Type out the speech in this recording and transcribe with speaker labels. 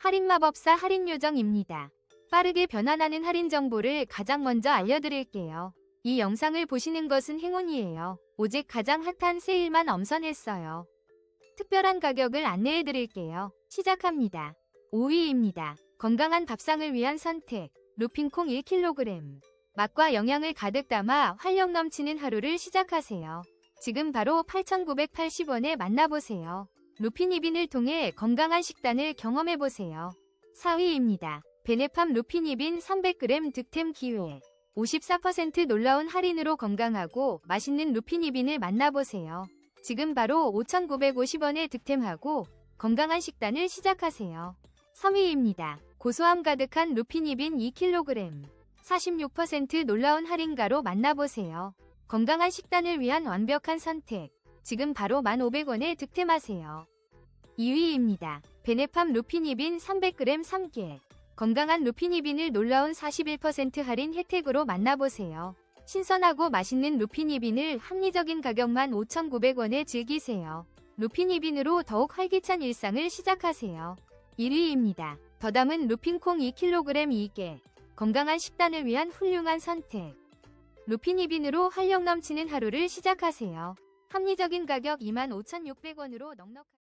Speaker 1: 할인 마법사 할인 요정입니다. 빠르게 변환하는 할인 정보를 가장 먼저 알려드릴게요. 이 영상을 보시는 것은 행운이에요. 오직 가장 핫한 세일만 엄선했어요. 특별한 가격을 안내해드릴게요. 시작합니다. 5위입니다. 건강한 밥상을 위한 선택. 루핀콩 1kg. 맛과 영양을 가득 담아 활력 넘치는 하루를 시작하세요. 지금 바로 8,980원에 만나보세요. 루피니빈을 통해 건강한 식단을 경험해보세요. 4위입니다. 베네팜 루피니빈 300g 득템 기회. 54% 놀라운 할인으로 건강하고 맛있는 루피니빈을 만나보세요. 지금 바로 5,950원에 득템하고 건강한 식단을 시작하세요. 3위입니다. 고소함 가득한 루피니빈 2kg. 46% 놀라운 할인가로 만나보세요. 건강한 식단을 위한 완벽한 선택. 지금 바로 1,500원에 득템하세요. 2위입니다. 베네팜 루피니빈 300g 3개. 건강한 루피니빈을 놀라운 41% 할인 혜택으로 만나보세요. 신선하고 맛있는 루피니빈을 합리적인 가격만 5,900원에 즐기세요. 루피니빈으로 더욱 활기찬 일상을 시작하세요. 1위입니다. 더 담은 루핀콩 2kg 2개. 건강한 식단을 위한 훌륭한 선택. 루피니빈으로 활력 넘치는 하루를 시작하세요. 합리적인 가격 25,600원으로 넉넉한